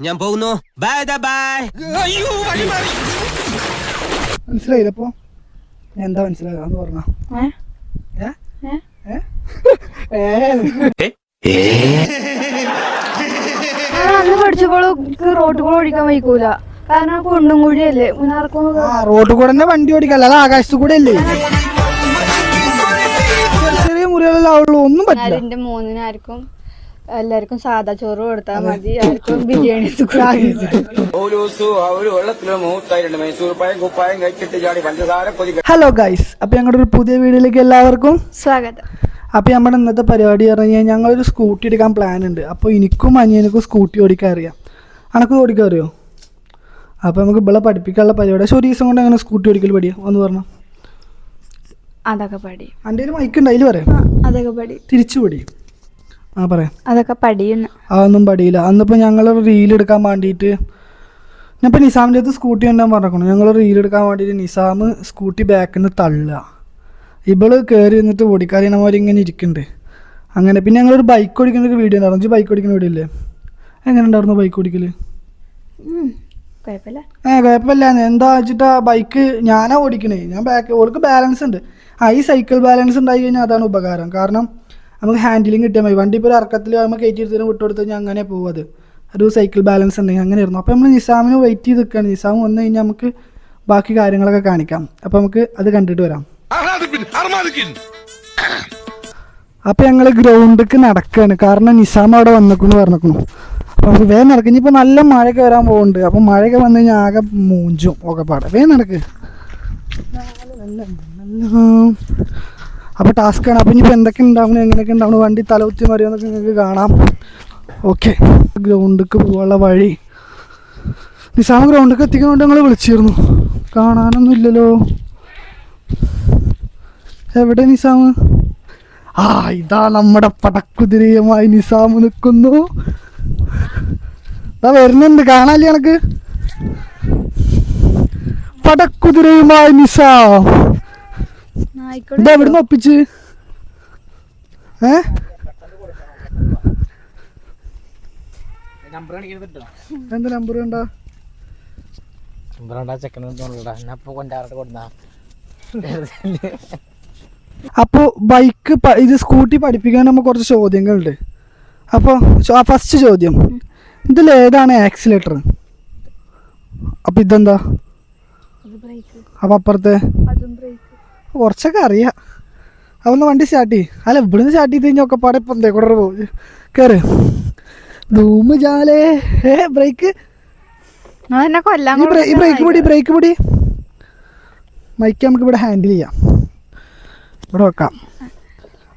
ഞാൻ പോകുന്നു bye bye അയ്യോ വഴി മാറി. മനസ്സിലായില്ല അപ്പൊ എന്താ മനസ്സിലാകാന്ന് പറഞ്ഞ. അന്ന് പഠിച്ചപ്പോൾ റോഡ് കൂടെ ഓടിക്കാൻ വയ്ക്കൂല കാരണം കൊണ്ടും മുന്നാർക്കും ആ റോഡ് കൂടെ തന്നെ വണ്ടി ഓടിക്കല്ല അല്ലാതെ ആകാശത്ത് കൂടെ അല്ലേ? ചെറിയ മുറികളെല്ലാം ഒന്നും പറ്റില്ല. മൂന്നിനായിരിക്കും എല്ലാവർക്കും സാധാ ചോറ് കൊടുത്താൽ മതി. ആർക്കും ബിരിയാണി ഹലോ ഗൈസ് അപ്പൊ ഞങ്ങളുടെ ഒരു പുതിയ വീഡിയോയിലേക്ക് എല്ലാവർക്കും സ്വാഗതം. അപ്പൊ നമ്മുടെ ഇന്നത്തെ പരിപാടി പറഞ്ഞു കഴിഞ്ഞാൽ ഞങ്ങളൊരു സ്കൂട്ടി എടുക്കാൻ പ്ലാൻ ഉണ്ട്. അപ്പോൾ എനിക്കും അനിയനക്കും സ്കൂട്ടി ഓടിക്കാൻ അറിയാം. അനക്ക് ഓടിക്കാൻ അറിയോ? അപ്പോൾ നമുക്ക് ഇവിടെ പഠിപ്പിക്കാനുള്ള പരിപാടി. പക്ഷെ ഒരു ദിവസം കൊണ്ട് അങ്ങനെ സ്കൂട്ടി ഓടിക്കൽ പഠിയാം ഒന്ന് പറഞ്ഞു? അതൊക്കെ പഠി എന്റെ ഒരു മൈക്ക് ഉണ്ട് അതിൽ പറയാം? അതൊക്കെ പഠി തിരിച്ചു പടി. ആ പറയാം. അതൊക്കെ പടിയുന്നു. അതൊന്നും പടിയില്ല. അന്നിപ്പോൾ ഞങ്ങൾ റീൽ എടുക്കാൻ വേണ്ടിയിട്ട് ഞാനിപ്പോൾ നിസാമിന്റെ അടുത്ത് സ്കൂട്ടി ഉണ്ടാൻ പറഞ്ഞു ഞങ്ങൾ റീൽ എടുക്കാൻ വേണ്ടിയിട്ട് നിസാം സ്കൂട്ടി ബാക്കിൽ നിന്ന് തള്ളുക. ഇവൾ കയറി നിന്നിട്ട് ഓടിക്കാറിയണ പോലെ ഇങ്ങനെ ഇരിക്കുന്നുണ്ട് അങ്ങനെ പിന്നെ ഞങ്ങളൊരു ബൈക്ക് ഓടിക്കുന്ന ഒരു വീഡിയോ ഉണ്ടായിരുന്നു. ബൈക്ക് ഓടിക്കുന്ന വീഡിയോ ഇല്ലേ? എങ്ങനെ ഉണ്ടായിരുന്നു ബൈക്ക് ഓടിക്കൽ ഏഹ് ഏ കുഴപ്പമില്ല എന്താ വെച്ചിട്ടാ ബൈക്ക് ഞാനാ ഓടിക്കണേ? ഞാൻ ബാക്ക് ഓൾക്ക് ബാലൻസ് ഉണ്ട്. ആ ഈ സൈക്കിൾ ബാലൻസ് ഉണ്ടായി കഴിഞ്ഞാൽ അതാണ് ഉപകാരം. കാരണം നമുക്ക് ഹാൻഡിലിംഗ് കിട്ടിയാൽ മതി. വണ്ടി ഇപ്പോൾ ഒരു ഇറക്കത്തിൽ നമ്മൾ കയറ്റി എടുത്തിട്ട് വിട്ടുകൊടുത്ത് കഴിഞ്ഞാൽ അങ്ങനെ പോകും അത്. ഒരു സൈക്കിൾ ബാലൻസ് ഉണ്ടെങ്കിൽ അങ്ങനെ ഇരുന്നു. അപ്പോൾ നമ്മൾ നിസാമിന് വെയിറ്റ് ചെയ്ത് നിൽക്കുകയാണ് നിസാം വന്നു കഴിഞ്ഞാൽ നമുക്ക് ബാക്കി കാര്യങ്ങളൊക്കെ കാണിക്കാം. അപ്പോൾ നമുക്ക് അത് കണ്ടിട്ട് വരാം. അപ്പോൾ ഞങ്ങൾ ഗ്രൗണ്ടിലേക്ക് നടക്കുകയാണ് കാരണം നിസാം അവിടെ വന്നിക്കുന്നു പറഞ്ഞിരിക്കുന്നു അപ്പോൾ നമുക്ക് വേഗം നടക്കും. ഇനിയിപ്പോൾ നല്ല മഴയൊക്കെ വരാൻ പോകുന്നുണ്ട് അപ്പോൾ മഴയൊക്കെ വന്നു കഴിഞ്ഞാൽ ആകെ മൂഞ്ചും ഒക്കെ പാടെ. വേഗം നടക്ക്. അപ്പോൾ ടാസ്ക്കാണ് അപ്പോൾ ഇനിയിപ്പോൾ എന്തൊക്കെ ഉണ്ടാവണം എങ്ങനെയൊക്കെ ഉണ്ടാവണം വണ്ടി തലകുത്തി മറിയുമെന്നൊക്കെ നിങ്ങൾക്ക് കാണാം. ഓക്കെ ഗ്രൗണ്ടിലേക്ക് പോകാനുള്ള വഴി. നിസാം ഗ്രൗണ്ടിലേക്ക് എത്തിക്കുന്നതുകൊണ്ട് ഞങ്ങൾ വിളിച്ചിരുന്നു. കാണാനൊന്നും ഇല്ലല്ലോ. എവിടെ നിസാം ആ ഇതാ നമ്മുടെ പടക്കുതിരയുമായി നിസാം നിൽക്കുന്നു ഇതാ വരുന്നുണ്ട്. കാണാല്ലേ എനക്ക് പടക്കുതിരയുമായി നിസാം ഇതാ എവിടുന്ന് ഒപ്പിച്ച്? ഏ? എന്ത് നമ്പർ കണ്ടാ? അപ്പോൾ ബൈക്ക് ഇത് സ്കൂട്ടി പഠിപ്പിക്കാൻ നമ്മ കുറച്ച് ചോദ്യങ്ങളുണ്ട്. അപ്പോൾ ഫസ്റ്റ് ചോദ്യം. ഇതിൽ ഏതാണ് ആക്സിലേറ്റർ അപ്പോൾ ഇതെന്താ? അത് ബ്രേക്ക് അപ്പോൾ അപ്പുറത്തെ? കുറച്ചൊക്കെ അറിയാം. അതൊന്ന് വണ്ടി സ്റ്റാർട്ട് ചെയ്യും. അല്ല ഇവിടുന്ന് സ്റ്റാർട്ട് ചെയ്ത് കഴിഞ്ഞാൽ ഒക്കെ പാടെ ഇപ്പം കൂടെ പോകും കയറി ധൂമ് ജാലേ. ഏ ബ്രേക്ക് ഈ ബ്രേക്ക് പൊടി ബ്രേക്ക് പൊടി. മൈക്ക് നമുക്ക് ഇവിടെ ഹാൻഡിൽ ചെയ്യാം. ഇവിടെ വെക്കാം.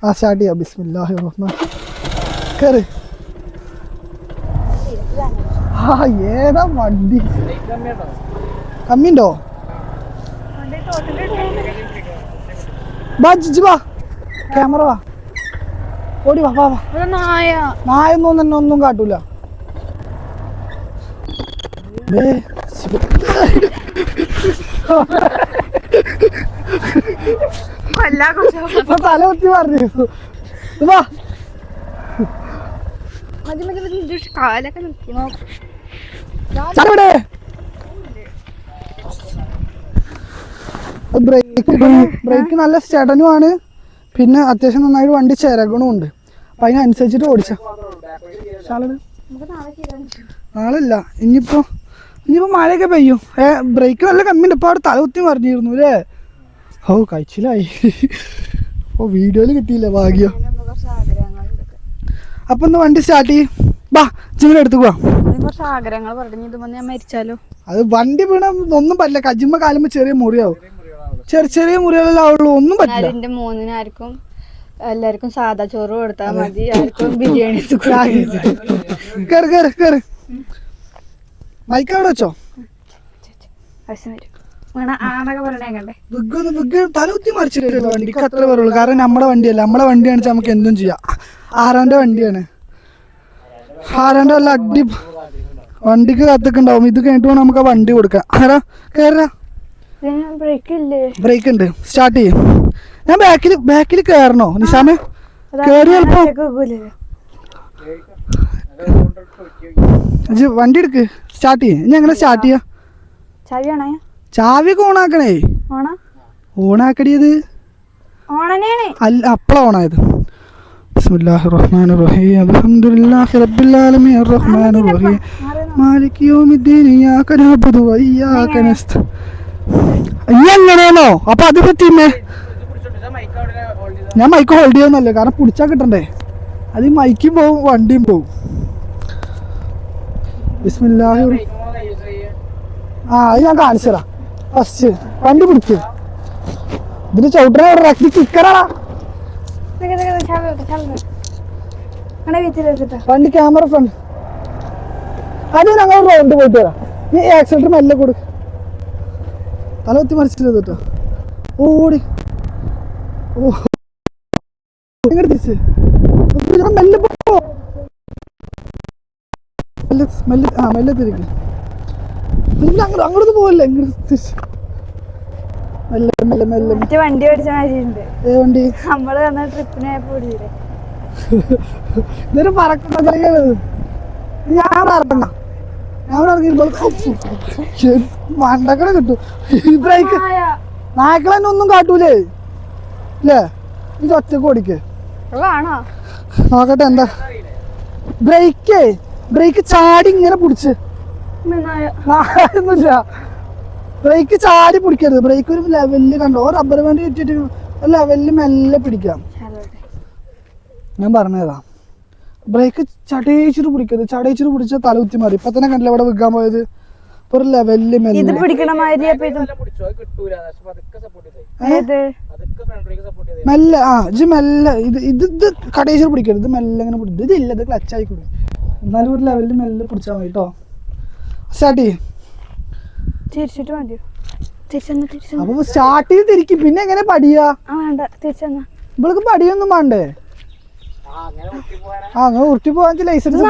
ആ സ്റ്റാർട്ട് ചെയ്യാം. ബിസ്മില്ലാഹി റഹ്മാൻ കയറി ആ ഏതാ വണ്ടി? കമ്മിണ്ടോ ബാ ജിജി വാ ക്യാമറ വാ ഓടി വാ വാ വാ. നായ നായ. നായൊന്നും തന്നെ ഒന്നും കാട്ടൂല. തല കുത്തി പറഞ്ഞു. വാ. മതി മതി കാലൊക്കെ ബ്രേക്ക്. ബ്രേക്ക് നല്ല സ്റ്റഡനുമാണ് പിന്നെ അത്യാവശ്യം നന്നായിട്ട് വണ്ടി ചിരകണും ഉണ്ട് അപ്പൊ അതിനനുസരിച്ചിട്ട് ഓടിച്ച. നാളല്ല ഇനിയിപ്പോ ഇനിയിപ്പോ മഴയൊക്കെ പെയ്യും. ഏ ബ്രേക്ക് നല്ല കമ്മിണ്ട് ഇപ്പൊ അവിടെ തല കുത്തി മറിഞ്ഞിരുന്നു അല്ലേ? ഓ കഴിച്ചിലായി. ഓ വീഡിയോയിൽ കിട്ടിയില്ല ഭാഗ്യം? അപ്പൊ ഒന്ന് വണ്ടി സ്റ്റാർട്ട് ചെയ്യും. ബാ ജിമ്മിൽ എടുത്തു പോവാം കുറച്ച് ആഗ്രഹങ്ങൾ പറഞ്ഞു. ഇത് ഞാൻ മരിച്ചാലോ? അത് വണ്ടി വീണ ഒന്നും പറ്റില്ല. കജിമ്മ കാലുമ്പോ ചെറിയ മുറിയാവും. ചെറിയ ചെറിയ മുറികളെല്ലാം ഒന്നും പറ്റില്ല. എന്റെ മൂന്നിനാർക്കും എല്ലാവർക്കും സാധാ ചോറ് കൊടുത്താൽ മതി. ആർക്കും ബിരിയാണി കറി കറി കറി. മൈക്ക് അവിടെ വെച്ചോ? തലകുത്തി വണ്ടിക്ക് അത്ര പറയുള്ളൂ കാരണം നമ്മുടെ വണ്ടിയല്ല. നമ്മളെ വണ്ടി കാണിച്ചാൽ നമുക്ക് എന്തും ചെയ്യാം. ആരാന്റെ വണ്ടിയാണ്. ആരാന്റെ നല്ല അടി വണ്ടിക്ക് കത്തൊക്കെ ഉണ്ടാവും. ഇത് കഴിഞ്ഞിട്ട് വേണം നമുക്ക് ആ വണ്ടി കൊടുക്കാം ആരാ? കേറാ. ബ്രേക്ക് ഉണ്ട് സ്റ്റാർട്ട് ചെയ്യും. ഞാൻ ബാക്കിൽ ബാക്കിൽ കയറണോ നിസാമേ? കേറി ചിലപ്പോ വണ്ടി എടുക്ക്. സ്റ്റാർട്ട് ചെയ്യ്. ഇനി എങ്ങനെ സ്റ്റാർട്ട് ചെയ്യാ? ചാവിയൊക്കെ ഓണാക്കണേ. ഓണ? ഓണാക്കടിയത് അല്ല അപ്പളാ ഓണായത്. ബിസ്മില്ലാഹി റഹ്മാൻ റഹീം അൽഹംദുലില്ലാഹി റബ്ബിൽ ആലമീൻ റഹ്മാൻ റഹീം മാലിക് യൗമിദ്ദീൻ. ഇയ്യാക നഅബുദു വ ഇയ്യാക നസ്ത ഇനി എങ്ങനെയാണോ? അപ്പൊ അത് പറ്റിമേ ഞാൻ മൈക്ക് ഹോൾഡ് ചെയ്യുന്നല്ലേ കാരണം പിടിച്ചാ കിട്ടണ്ടേ? അത് ഈ മൈക്കും പോവും വണ്ടിയും പോവും. ബിസ്മില്ലാഹി ആ അത് ഞാൻ കാണിച്ചതാ ഫസ്റ്റ് വണ്ടി പിടിച്ചു ഇതിന് അങ്ങനെ വീട്ടിലെത്തിട്ടാ വണ്ടി ക്യാമറ ഫ്രണ്ട് അത് ഞങ്ങൾ റൗണ്ട് പോയിട്ട് വരാം. നീ ആക്സിഡന്റ് മെല്ലെ കൊടുക്ക്. തല കുത്തി മറിച്ചിട്ട് കേട്ടോ. ഓടി. ഓ. ഇങ്ങോട്ട് തിരിച്ച്. ഞാൻ മെല്ലെ പോ. മെല്ലെ മെല്ലെ ആ മെല്ലെ തിരിക്ക്. പിന്നെ അങ്ങോട്ട് അങ്ങോട്ട് പോവല്ലേ? ഇങ്ങോട്ട് തിരിച്ച്. മെല്ലെ മെല്ലെ മെല്ലെ. മറ്റേ വണ്ടി ഓടിച്ച മാതിരിണ്ട് ഏ വണ്ടി? നമ്മൾ വന്ന ട്രിപ്പിന് ഇതൊരു ഞാൻ പറക്കണ്ട. മണ്ടക്കട കിട്ടും. ഈ ബ്രേക്ക് നായ്ക്കൾ തന്നെ ഒന്നും കാട്ടൂലേ? ഇല്ലേ? ഇത് ഒറ്റയ്ക്ക് ഓടിക്കേ. നോക്കട്ടെ എന്താ. ബ്രേക്കേ ബ്രേക്ക് ചാടി ഇങ്ങനെ പിടിച്ച്. ബ്രേക്ക് ചാടി പിടിക്കരുത്. ബ്രേക്ക് ഒരു ലെവലിൽ കണ്ടോ? റബ്ബർ ബാൻഡ് കിട്ടിയിട്ട് ലെവലിൽ മെല്ലെ പിടിക്കാം. ഞാൻ പറഞ്ഞതാ ബ്രേക്ക് ചടയിച്ചിട്ട് പിടിക്കരുത്. ചടയിച്ചിട്ട് പിടിച്ച തല കുത്തി മാറി. ഇപ്പൊ തന്നെ കണ്ടില്ല ഇവിടെ വിൽക്കാൻ പോയത്? ഇപ്പൊ ഒരു ലെവലിൽ ഇത് മെല്ലെ. പിടിക്കണ മാതിരി അപ്പൊ ഇത് മെല്ലെ. ആ ഇത് ഇത് ഇത് കടയിച്ചിട്ട് പിടിക്കരുത്. മെല്ലെ ഇങ്ങനെ പിടിക്കും ഇത് ഇല്ല ഇത് ക്ലച്ച് ആയിക്കൂടെ എന്നാലും ഒരു ലെവലിൽ മെല്ലെ പിടിച്ചാൽ മതി കേട്ടോ സ്റ്റാർട്ട് ചെയ്യും. തിരിച്ചിട്ട് അപ്പൊ സ്റ്റാർട്ട് ചെയ്ത് തിരിക്കും. പിന്നെ എങ്ങനെ പടിയാ? ആ വേണ്ട. തിരിച്ചെന്നാ. ഇവൾക്ക് പടിയൊന്നും വേണ്ടേ? ആ അങ്ങനെ ഉരുട്ടി പോകാൻ ലൈസൻസ്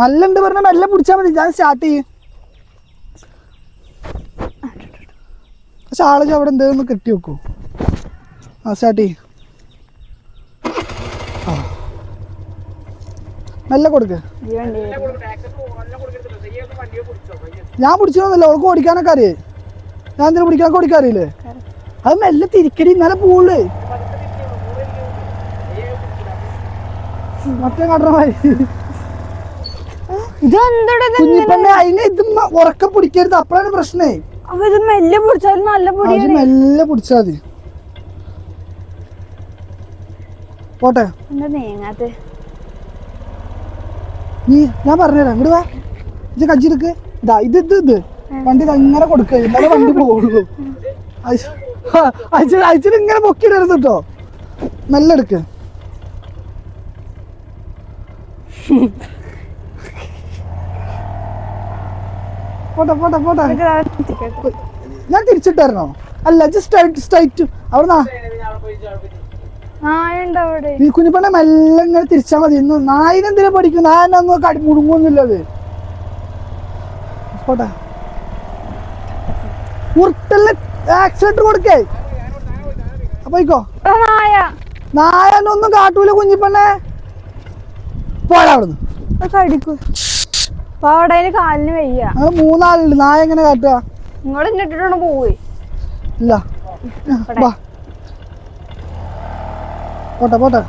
നല്ലുണ്ട്? പറഞ്ഞ മെല്ലെ പിടിച്ചാൽ മതി. ഞാൻ സ്റ്റാർട്ട് ചെയ്യും. പക്ഷെ ആൾ അവിടെ എന്തെങ്കിലും കെട്ടി വെക്കൂ? ആ സ്റ്റാർട്ട് ചെയ്യും. ആ. മെല്ലെ കൊടുക്ക്. ഈ വണ്ടി ഞാൻ പിടിച്ചോന്നല്ല അവൾക്ക് ഓടിക്കാനൊക്കെ അറിയേ. ഞാൻ എന്തിനാ പിടിക്കാനൊക്കെ ഓടിക്കാൻ അറിയില്ലേ? അത് മെല്ലെ തിരിക്കടി ഇന്നലെ പൂൾ. മറ്റേ കടമായി ഇത് അതിനെ ഉറക്കെ പിടിക്കരുത്. അപ്പോഴാണ് പ്രശ്നേ. മെല്ലെ പിടിച്ചാലും നല്ല മെല്ലെ പിടിച്ചാൽ മതി. പോട്ടെ. നീങ്ങാത്ത? നീ ഞാൻ പറഞ്ഞുതരാം. ഇങ്ങോട്ട് വാ. ഇത് കജ്ജിടുക്ക് ഇതാ ഇത് ഇത് ഇത്. വണ്ടി അങ്ങനെ കൊടുക്കുക ഇന്നലെ വണ്ടി പോകുള്ളൂ അയച്ചിട്ട് ഇങ്ങനെ പൊക്കിയിടരുത് കേട്ടോ. മെല്ലെ എടുക്ക്. പോട്ടെ പോട്ടെ പോട്ടെ. ഞാൻ തിരിച്ചിട്ടായിരുന്നോ? അല്ല ജസ്റ്റ് സ്ട്രൈറ്റ് അവിടെ നായുണ്ട് അവിടെ. ഈ കുഞ്ഞിപ്പണ്ണ മെല്ലെ ഇങ്ങനെ തിരിച്ചാൽ മതി. ഇന്ന് നായിനെന്തിനാ പഠിക്കും നായനൊന്നും കടി മുടുങ്ങൊന്നുമില്ലത് പോട്ടെ. ഉരുട്ടലിന് ആക്സിഡന്റ് കൊടുക്കേ. അപ്പൊ നായ. നായനൊന്നും കാട്ടൂല കുഞ്ഞിപ്പണ്ണെ പോടാ അവിടുന്ന്. അവിടെ അതിന് കാലിന് വയ്യ. ഞങ്ങൾ മൂന്നാളുണ്ട്. നായ എങ്ങനെ കാട്ടുക നിങ്ങൾ ഇന്നിട്ടിട്ടാണ് പോയി ഇല്ല. വാ. പോട്ടെ പോട്ടെ.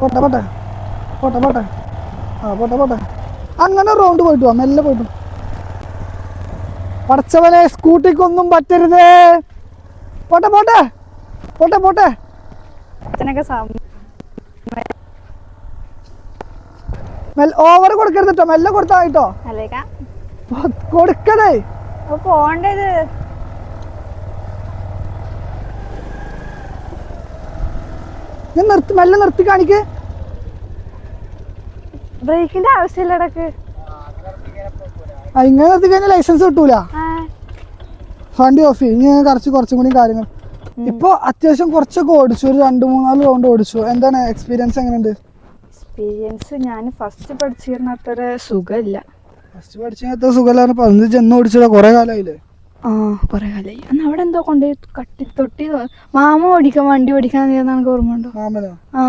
പോട്ടെ പോട്ടെ. പോട്ടെ പോട്ടെ. ആ പോട്ടെ പോട്ടെ. അങ്ങനെ റൗണ്ട് പോയിട്ട് വാ. മെല്ലെ പോയിട്ടു. പടച്ചവനെ സ്കൂട്ടിക്കൊന്നും പറ്റരുതേ. പോട്ടെ പോട്ടെ. പോട്ടെ പോട്ടെ. അച്ഛനൊക്കെ സമയം മെല്ലെ ഓവർ കൊടുക്കരുത് കേട്ടോ മെല്ലെ കൊടുത്താ കേട്ടോ കൊടുക്കണേ. പോണ്ടത് ഞാൻ നിർത്തി മെല്ലെ നിർത്തി കാണിക്ക്. ബ്രേക്കിന്റെ ആവശ്യമില്ല ഇടയ്ക്ക്. ഇങ്ങനെ നിർത്തി കഴിഞ്ഞാൽ ലൈസൻസ് കിട്ടൂല. ആ. വണ്ടി ഓഫ് ചെയ്യും. ഇനി കുറച്ച് കുറച്ചും കൂടി കാര്യങ്ങൾ. ഇപ്പൊ അത്യാവശ്യം കുറച്ചൊക്കെ ഓടിച്ചു. ഒരു രണ്ട് മൂന്നാൽ റൗണ്ട് ഓടിച്ചു. എന്താണ് എക്സ്പീരിയൻസ് എങ്ങനെയുണ്ട്? എക്സ്പീരിയൻസ് ഞാൻ ഫസ്റ്റ് പഠിച്ചിരുന്ന അത്ര സുഖമില്ല. ഫസ്റ്റ് പഠിച്ച സുഖമില്ലാന്ന് പതിനഞ്ച് ചെന്ന് ഓടിച്ചതാ കുറെ കാലമായില്ലേ ആ കുറേ കാലമായി അന്ന് അവിടെ എന്തോ കൊണ്ടുപോയി കട്ടി തൊട്ടി മാമ ഓടിക്കാൻ വണ്ടി ഓടിക്കാൻ എനിക്ക് ഓർമ്മ ഉണ്ടോ? മാമനോ? ആ.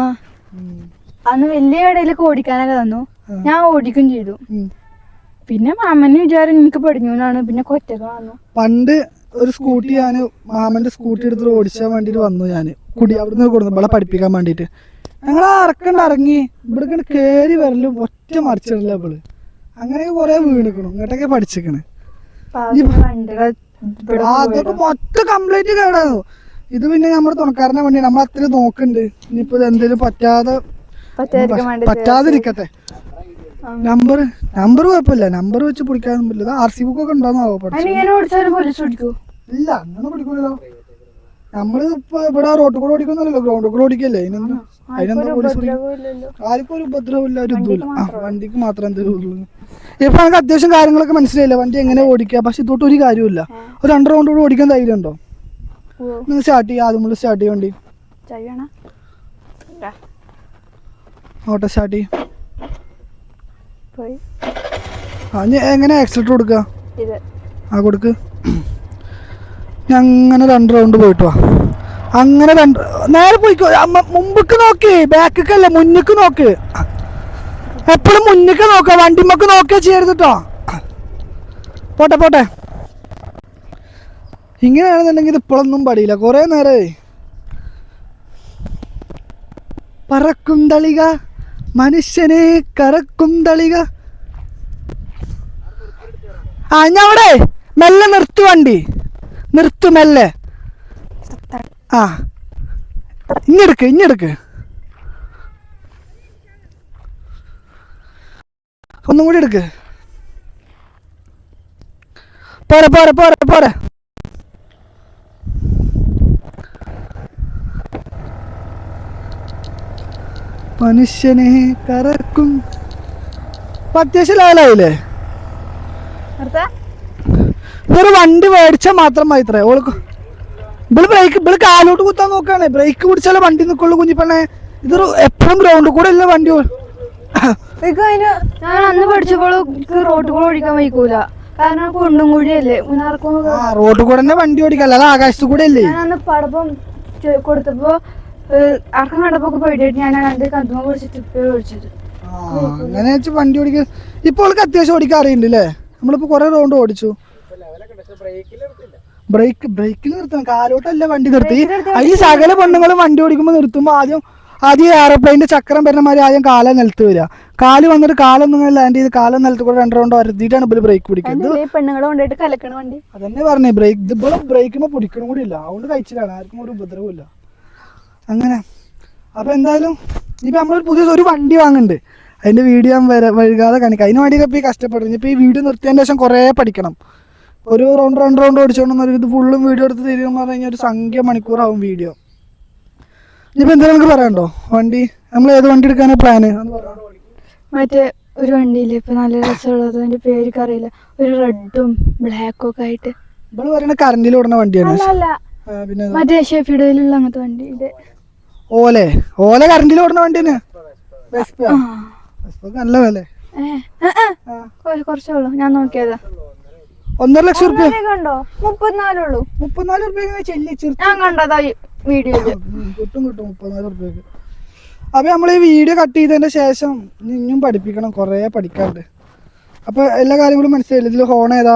അന്ന് വലിയ കടയിലൊക്കെ ഓടിക്കാനൊക്കെ തന്നു. ഞാൻ ഓടിക്കും ചെയ്തു. പിന്നെ മാമന് വിചാരം എനിക്ക് പഠിഞ്ഞു എന്നാണ്. പിന്നെ കൊറ്റക്കാന്നു പണ്ട് ഒരു സ്കൂട്ടി ഞാൻ മാമന്റെ സ്കൂട്ടി എടുത്തിട്ട് ഓടിച്ചാൻ വേണ്ടിട്ട് വന്നു ഞാൻ കുടി അവിടുന്ന് കൊടുത്തു ഇവിടെ പഠിപ്പിക്കാൻ വേണ്ടിട്ട്. ഞങ്ങൾ അറക്കണ്ട ഇറങ്ങി ഇവിടെ കേറി വരലും ഒറ്റ മറിച്ചിടില്ല ഇവൾ. അങ്ങനെ കുറെ വീണിക്കണു. ഇങ്ങോട്ടൊക്കെ പഠിച്ചിക്കണ്. അതൊക്കെ മൊത്തം കംപ്ലീറ്റ് കേടായിരുന്നു ഇത് പിന്നെ നമ്മുടെ തുണക്കാരനെ വേണ്ടി നമ്മൾ അത്ര നോക്കുന്നുണ്ട് ഇനിയിപ്പോ ഇത് എന്തെങ്കിലും പറ്റാതെ പറ്റാതിരിക്കട്ടെ. നമ്പർ നമ്പർ കുഴപ്പമില്ല. നമ്പർ വെച്ച് പിടിക്കാനൊന്നും പറ്റില്ല. ആർ സി ബുക്ക് ഒക്കെ ഉണ്ടാവുന്ന ഇല്ല അങ്ങനെ പഠിക്കൂലല്ലോ നമ്മൾ ഇപ്പൊ ഇവിടെ റോഡ് കൂടെ ഓടിക്കുന്നല്ലോ ഗ്രൗണ്ട് കൂടെ ഓടിക്കല്ലേ? അതിനൊന്നും അതിനൊന്നും പോലീസ്. ആർക്കും ഒരു ഉപദ്രവമില്ല ഒരു ഇതുമില്ല. ആ വണ്ടിക്ക് മാത്രം എന്തെങ്കിലും ഉള്ളൂ ഇപ്പൊ നമുക്ക് അത്യാവശ്യം കാര്യങ്ങളൊക്കെ മനസ്സിലായില്ല? വണ്ടി എങ്ങനെ ഓടിക്കുക? പക്ഷെ ഇതോട്ട് ഒരു കാര്യമില്ല ഒരു രണ്ട് റൗണ്ട് കൂടെ ഓടിക്കാൻ ധൈര്യം ഉണ്ടോ നിങ്ങൾ സ്റ്റാർട്ട് ചെയ്യാം. ആദ്യം സ്റ്റാർട്ട് ചെയ്യാൻ വണ്ടി. ഓട്ടോ സ്റ്റാർട്ട് ചെയ്യും. എങ്ങനെ ആക്സിലേറ്റർ കൊടുക്കുക? ആ കൊടുക്ക്. ഞാൻ അങ്ങനെ രണ്ട് റൗണ്ട് പോയിട്ട് വാ. അങ്ങനെ രണ്ട് നേരെ പോയിക്കോ. മുമ്പക്ക് നോക്ക് ബാക്കിക്കല്ല മുന്നിക്ക് നോക്ക്. എപ്പോഴും മുന്നിക്ക് നോക്ക വണ്ടിമ്മക്ക് നോക്കിയാ ചെയ്യരുത് കേട്ടോ പോട്ടെ പോട്ടെ. ഇങ്ങനെയാണെന്നുണ്ടെങ്കിൽ ഇപ്പോഴൊന്നും പടിയില്ല. കുറേ നേരമായി പറക്കും തളിക മനുഷ്യനെ കറക്കും തളിക. ആ ഞാൻ അവിടെ. മെല്ലെ നിർത്തു വണ്ടി. നിർത്തു മെല്ലെ ആ. ഇഞ്ഞെടുക്ക് ഇഞ്ഞെടുക്ക്. ഒന്നും കൂടി എടുക്ക്. പോരെ പോരെ പോരെ പോരെ. മനുഷ്യനെ കറക്കും. അത്യാവശ്യം ലെവലായില്ലേ നിർത്താ? ഇതൊരു വണ്ടി മേടിച്ചാൽ മാത്രം മതി ഇത്രേ. ഓൾക്ക് ഇവൾ ബ്രേക്ക് ഇവൾ കാലോട്ട് കുത്താൻ നോക്കാണ്. ബ്രേക്ക് പിടിച്ചാലേ വണ്ടി നിക്കുള്ളൂ കുഞ്ഞിപ്പണ്ണെ. ഇത് എപ്പോഴും ഗ്രൗണ്ടിൽ കൂടെ അല്ല വണ്ടി അന്ന് പഠിച്ചപ്പോൾ റോഡ് കൂടെ ഓടിക്കാൻ കാരണം കൊണ്ടും കൂടെ തന്നെ വണ്ടി ഓടിക്കല്ല അല്ലാതെ ആകാശത്ത് കൂടെ അല്ലേ? അന്ന് പടപ്പം കൊടുത്തപ്പോ ഏഹ്, ആർക്കും കണ്ടപ്പോ പോയിട്ട് ഞാൻ കന്തുമ ഓടിച്ചത്. അങ്ങനെ വണ്ടി ഓടിക്കാൻ ഇപ്പൊ അവൾക്ക് അത്യാവശ്യം ഓടിക്കാൻ അറിയണ്ടല്ലേ നമ്മളിപ്പോ കൊറേ റൗണ്ട് ഓടിച്ചു. ബ്രേക്ക് ബ്രേക്കിൽ നിർത്തണം കാലോട്ടല്ല വണ്ടി നിർത്തി. അതിൽ സകല പെണ്ണുങ്ങളും വണ്ടി ഓടിക്കുമ്പോൾ നിർത്തുമ്പോൾ ആദ്യം ആദ്യം എയർപ്ലെയിന്റെ ചക്രം വരുന്ന മാതിരി ആദ്യം കാല നിലത്ത് വരിക. കാൽ വന്നിട്ട് കാലൊന്നും ലാൻഡ് ചെയ്ത് കാലം നിലത്ത് കൂടെ രണ്ട് റൗണ്ട് വരുത്തിയിട്ടാണ് ഇവർ ബ്രേക്ക് പിടിക്കുന്നത് അതന്നെ പറഞ്ഞേ ബ്രേക്ക് ഇതിപ്പോൾ ബ്രേക്കുമ്പോൾ പിടിക്കണം കൂടി ഇല്ല. അതുകൊണ്ട് കഴിച്ചിലാണ്. ആർക്കും ഒരു ഉപദ്രവമില്ല അങ്ങനെ. അപ്പൊ എന്തായാലും ഇപ്പൊ നമ്മളൊരു പുതിയ ഒരു വണ്ടി വാങ്ങുന്നുണ്ട് അതിന്റെ വീഡിയോ ഞാൻ വര വഴുകാതെ കാണിക്കാം. അതിന് വേണ്ടിയിട്ട് ഇപ്പൊ ഈ കഷ്ടപ്പെടുന്നു. ഇപ്പൊ ഈ വീഡിയോ നിർത്തിയതിന് ശേഷം കുറേ പഠിക്കണം. ഒരു റൗണ്ട് രണ്ട് റൗണ്ട് ഓടിച്ചോണ്ടെന്ന് ഇത് ഫുള്ളും വീഡിയോ എടുത്ത് തരുമെന്ന് പറഞ്ഞു കഴിഞ്ഞാൽ ഒരു സംഖ്യ മണിക്കൂറാവും വീഡിയോ ഇനിയിപ്പോ എന്തെങ്കിലും നമുക്ക് പറയാനുണ്ടോ? വണ്ടി? നമ്മൾ ഏത് വണ്ടി എടുക്കാനാ പ്ലാന് മറ്റേ ഒരു വണ്ടിയില്ലേ ഇപ്പൊ നല്ല രസമുള്ളത് അതിന്റെ പേരൊക്കെ അറിയില്ല. ഒരു റെഡും ബ്ലാക്കും ഒക്കെ ആയിട്ട്. ഇവിടെ പറയുന്നത് കറണ്ടിൽ ഓടുന്ന വണ്ടിയാണ്. പിന്നെ മറ്റേ ഷെഫിഡയിലുള്ള അങ്ങനത്തെ വണ്ടി ഇത്. ഓലെ. ഓല കറണ്ടിൽ ഓടുന്ന വണ്ടിയാണ്. വെസ്പ വെസ്പക്ക് നല്ല വില. കുറച്ചേ ഉള്ളൂ. ഞാൻ നോക്കിയതാ. ഒന്നര ലക്ഷം റുപ്യ. കണ്ടോ? മുപ്പത്തിനാലുള്ളൂ മുപ്പത്തിനാല് റുപ്യ ചെല്ലി ഞാൻ കണ്ടതാ ഉം, കിട്ടും കിട്ടും മുപ്പത്തിനാല് റുപ്യക്ക്. അപ്പൊ നമ്മൾ ഈ വീഡിയോ കട്ട് ചെയ്തതിന്റെ ശേഷം നിന്നും ഇനിയും പഠിപ്പിക്കണം കുറേ പഠിക്കാറുണ്ട് അപ്പൊ എല്ലാ കാര്യങ്ങളും മനസ്സിലായില്ല? ഇതിൽ ഹോൺ ഏതാ?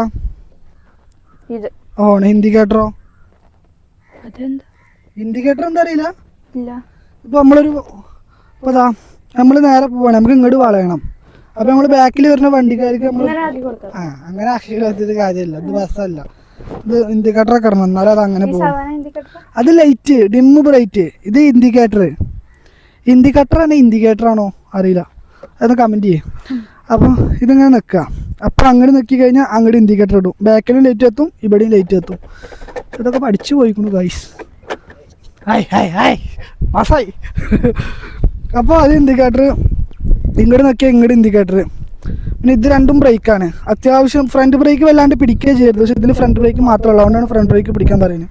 ഇത്. ഹോൺ ഇൻഡിക്കേറ്ററോ ഹിന്ദി ഇൻഡിക്കേറ്റർ എന്താ അറിയില്ല? ഇല്ല. ഇപ്പൊ നമ്മളൊരു ഇപ്പൊ ദാ നമ്മൾ നേരെ പോവാണ്. നമുക്ക് ഇങ്ങോട്ട് വളയണം. അപ്പൊ നമ്മൾ ബാക്കിൽ വരുന്ന വണ്ടിക്കാർക്ക് നമ്മൾ ഇങ്ങനെ ആക്കി കൊടുത്തത് ആ അങ്ങനെ ആശീർവാദത്തിന്റെ കാര്യമില്ല. ഇത് ബസ്സല്ല. ഇത് ഇൻഡിക്കേറ്റർ ഒക്കെ ഇടണം എന്നാലും അത് അങ്ങനെ പോകും. അത് ലൈറ്റ് ഡിമ്മ് ബ്രൈറ്റ്. ഇത് ഇൻഡിക്കേറ്റർ ഇൻഡിക്കേറ്റർ ആണ് ഇൻഡിക്കേറ്റർ ആണോ? അറിയില്ല. അതൊന്ന് കമന്റ് ചെയ്യേ. അപ്പോൾ ഇതിങ്ങനെ നിൽക്കുക അപ്പോൾ അങ്ങോട്ട് നിൽക്കി കഴിഞ്ഞാൽ അങ്ങോട്ട് ഇൻഡിക്കേറ്റർ ഇടും. ബാക്കിലും ലൈറ്റ് എത്തും ഇവിടെയും ലൈറ്റ് എത്തും. ഇതൊക്കെ പഠിച്ചു പോയിക്കുന്നു ഗൈസ് ഹായ് ഹായ് ഹായ്. പാസ്സായി. അപ്പോൾ അത് ഇൻഡിക്കേറ്റർ ഇങ്ങോട്ട് നോക്കിയാൽ ഇങ്ങോട്ട് ഇൻഡിക്കേറ്റർ പിന്നെ ഇത് രണ്ടും ബ്രേക്കാണ് അത്യാവശ്യം ഫ്രണ്ട് ബ്രേക്ക് വല്ലാണ്ട് പിടിക്കുകയേ ചെയ്യരുത്. പക്ഷേ ഇതിന് ഫ്രണ്ട് ബ്രേക്ക് മാത്രമേ ഉള്ളൂ അതുകൊണ്ടാണ് ഫ്രണ്ട് ബ്രേക്ക് പിടിക്കാൻ പറയുന്നത്.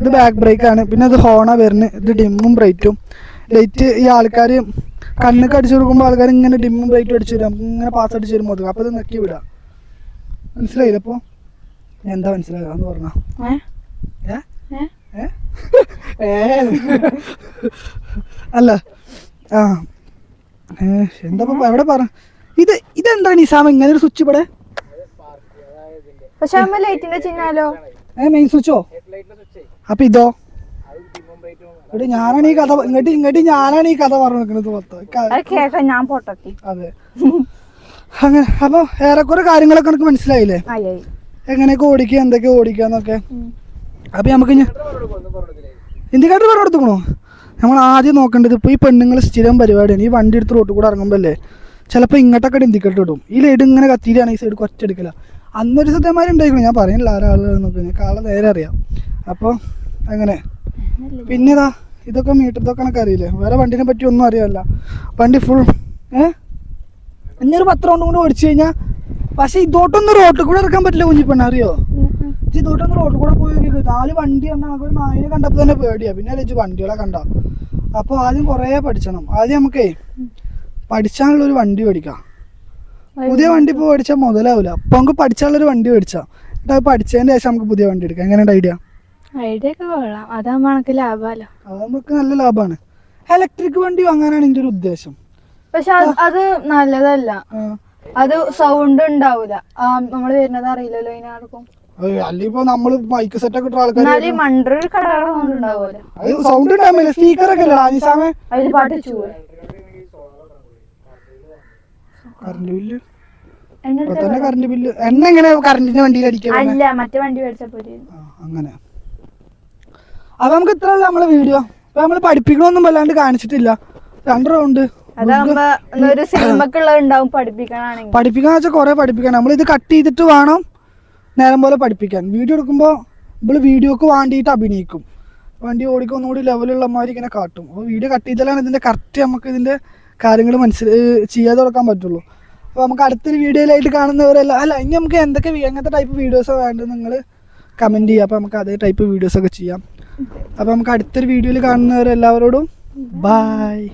ഇത് ബാക്ക് ബ്രേക്കാണ് പിന്നെ ഇത് ഹോണ വരുന്നത് ഇത് ഡിമ്മും ബ്രൈറ്റും ലൈറ്റ് ഈ ആൾക്കാർ കണ്ണൊക്കെ അടിച്ചു കൊടുക്കുമ്പോൾ ആൾക്കാർ ഇങ്ങനെ ഡിമ്മും ബ്രൈറ്റും അടിച്ചു തരും. ഇങ്ങനെ പാസ് അടിച്ചു തരും ഒതുക്കും അപ്പോൾ ഇത് നക്കി വിടാം. മനസ്സിലായില്ല അപ്പോൾ എന്താ മനസ്സിലാകാന്ന് എന്ന് പറഞ്ഞാ? ഏ? ഏ? ഏ? ഏ? ഏ. അല്ല. ആ. എന്താ ഇപ്പൊ എവിടെ പറ ഇത് ഇതെന്താ നിസാമ ഇങ്ങനെ ഒരു സ്വിച്ച് ഇവിടെ? പക്ഷെ അമ്മ ലൈറ്റിന്റെ ചിഹ്നാലോ ഏ മെയിൻ സ്വിച്ചോ അപ്പൊ ഇതോ? ഇവിടെ ഞാനാണ് ഈ കഥ ഇങ്ങോട്ട് ഇങ്ങോട്ട് ഞാനാണ് ഈ കഥ പറഞ്ഞു നിൽക്കുന്നത് മൊത്തം ഞാൻ പൊട്ടത്തി അതെ. അങ്ങനെ അപ്പൊ ഏറെക്കുറെ കാര്യങ്ങളൊക്കെ എനിക്ക് മനസ്സിലായില്ലേ? ആയി എങ്ങനെയൊക്കെ ഓടിക്കുക എന്തൊക്കെ ഓടിക്കുക എന്നൊക്കെ. അപ്പൊ നമുക്ക് ഇന്ത്യക്കാട്ട് പറഞ്ഞു കൊടുത്തുക്കണോ നമ്മൾ ആദ്യം നോക്കേണ്ടത് ഇപ്പോൾ ഈ പെണ്ണുങ്ങൾ സ്ഥിരം പരിപാടിയാണ്. ഈ വണ്ടി എടുത്ത് റോട്ടിൽ കൂടെ ഇറങ്ങുമ്പോൾ അല്ലേ ചിലപ്പോൾ ഇങ്ങോട്ടൊക്കെ ഇന്ത്യക്കട്ട് ഇടും. ഈ ലൈഡ് ഇങ്ങനെ കത്തിയിട്ടാണ് ഈ സൈഡ് കൊച്ചെടുക്കില്ല അന്നൊരു സത്യന്മാരുണ്ടായിരിക്കണം ഞാൻ പറയുന്നില്ല ആരാളുകൾ നോക്കി. ഞാൻ കാളെ നേരെ അറിയാം. അപ്പോൾ അങ്ങനെ. പിന്നെ ഇതാ ഇതൊക്കെ മീറ്റർ ഇതൊക്കെ എനിക്ക് അറിയില്ലേ? വേറെ വണ്ടിനെ പറ്റി ഒന്നും അറിയാമല്ല വണ്ടി ഫുൾ ഏ? ഒരു പത്ത് റൗണ്ട് കൊണ്ട് ഓടിച്ചു കഴിഞ്ഞാൽ പക്ഷേ ഇതോട്ടൊന്നും റോട്ടിൽ കൂടെ ഇറക്കാൻ പറ്റില്ല കുഞ്ഞിപ്പെണ്ണ. അറിയോ? ഇതോട്ടൊന്ന് റോഡിൽ കൂടെ പോയി. നാല് വണ്ടി കണ്ടാൽ ഒരു നായിനെ കണ്ടപ്പോൾ തന്നെ പേടിയാ. പിന്നെ അല്ലേ വണ്ടികളെ കണ്ട? അപ്പോൾ ആദ്യം കുറേ പഠിച്ചണം. ആദ്യം നമുക്കേ പഠിച്ചാനുള്ള ഒരു വണ്ടി മേടിക്കാം. പുതിയ വണ്ടി ഇപ്പോൾ മേടിച്ചാൽ മുതലാവില്ല അപ്പോൾ നമുക്ക് പഠിച്ചാലുള്ളൊരു വണ്ടി മേടിച്ചാൽ എന്നിട്ട് അത് പഠിച്ചതിന് ശേഷം നമുക്ക് പുതിയ വണ്ടി എടുക്കാം. എങ്ങനെയുണ്ട് ഐഡിയ? ഐഡിയ ഒക്കെ കൊള്ളാം. അതാകുമ്പോ നമുക്ക് ലാഭമല്ലോ അത് നമുക്ക് നല്ല ലാഭമാണ് ഇലക്ട്രിക് വണ്ടി വാങ്ങാനാണ് എന്റെ ഒരു ഉദ്ദേശം. പക്ഷെ അത് നല്ലതല്ല. അത് സൗണ്ട് ഉണ്ടാവൂല. നമ്മൾ വരുന്നത് അറിയില്ലല്ലോ ഇതിനാർക്കും ഇപ്പോൾ നമ്മൾ മൈക്ക് സെറ്റൊക്കെ ഇട്ട ആൾക്കാർ സൗണ്ട് ഉണ്ടാവില്ല സ്പീക്കർ സ്പീക്കറൊക്കെ അല്ലേ നിസാമേ അതിൽ പാട്ട് ചൂട് കറണ്ട് ബില്ല് തന്നെ കറണ്ട് ബില്ല് എണ്ണ എങ്ങനെ കറണ്ടിന്റെ വണ്ടിയിൽ അടിക്കാൻ അല്ല മറ്റേ വണ്ടി അങ്ങനെ. അപ്പൊ നമുക്ക് ഇത്ര നമ്മളെ വീഡിയോ അപ്പൊ നമ്മൾ പഠിപ്പിക്കണമൊന്നും വല്ലാണ്ട് കാണിച്ചിട്ടില്ല. രണ്ട് റൗണ്ട് പഠിപ്പിക്കാൻ വെച്ചാൽ കൊറേ പഠിപ്പിക്കണം. നമ്മൾ ഇത് കട്ട് ചെയ്തിട്ട് വേണം നേരം പോലെ പഠിപ്പിക്കാൻ. വീഡിയോ എടുക്കുമ്പോൾ ഇവൾ വീഡിയോക്ക് വേണ്ടിയിട്ട് അഭിനയിക്കും. വണ്ടി ഓടിക്കും ഒന്നുകൂടി ലെവലുള്ള മാതിരി ഇങ്ങനെ കാട്ടും. അപ്പോൾ വീഡിയോ കട്ട് ചെയ്താലാണ് ഇതിന്റെ കറക്റ്റ് നമുക്ക് ഇതിന്റെ കാര്യങ്ങൾ മനസ്സിൽ ചെയ്യാതെ കൊടുക്കാൻ പറ്റുള്ളൂ. അപ്പോൾ നമുക്ക് അടുത്തൊരു വീഡിയോയിലായിട്ട് കാണുന്നവരല്ല അല്ല ഇനി നമുക്ക് എന്തൊക്കെ എങ്ങനത്തെ ടൈപ്പ് വീഡിയോസോ വേണ്ടത് നിങ്ങൾ കമന്റ് ചെയ്യുക അപ്പോൾ നമുക്ക് അതേ ടൈപ്പ് വീഡിയോസൊക്കെ ചെയ്യാം. അപ്പോൾ നമുക്ക് അടുത്തൊരു വീഡിയോയിൽ കാണുന്നവരെല്ലാവരോടും ബായ്